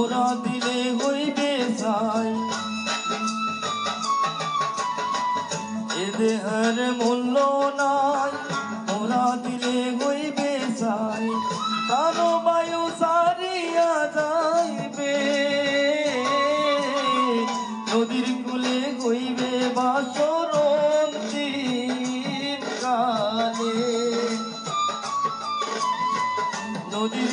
মোরা দিলে হইবে সাই এ দেহের মূল্য নাই মোরা দিলে হইবে সাই কালো বায়ু সারিয়া যাইবে, নদীর কূলে হইবে বাসরন্তি কালে। নদীর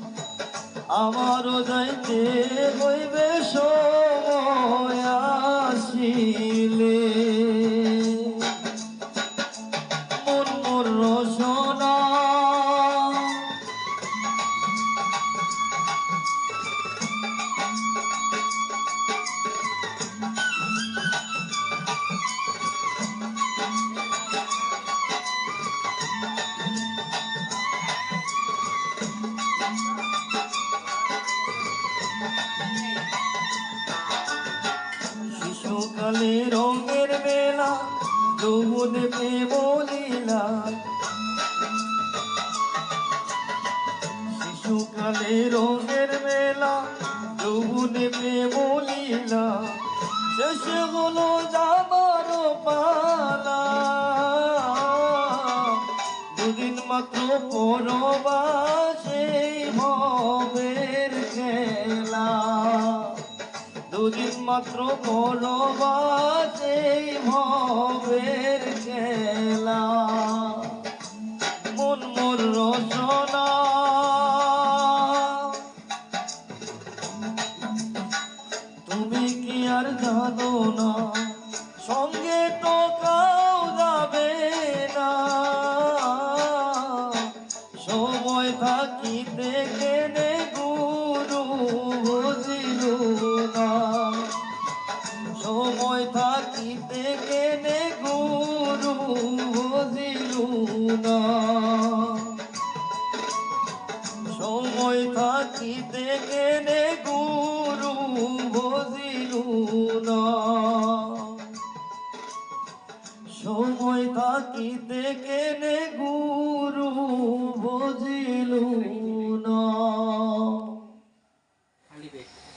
আমারও যাইতে হইবে সময় আসিলে। শিশুকালে রঙের মেলা, যৌবন প্রেম লীলা। শিশুকালে রঙের মেলা, যৌবন প্রেম লীলা। শেষে হলো যাবার পালা। দুদিন মাত্র পরবাসে ভবের দুদিন মাত্র বলবাসে ভবের খেলা। মন মোর রচনা। তুমি কি আর জানো না? সঙ্গে তো কেনে গুরু বুঝিল?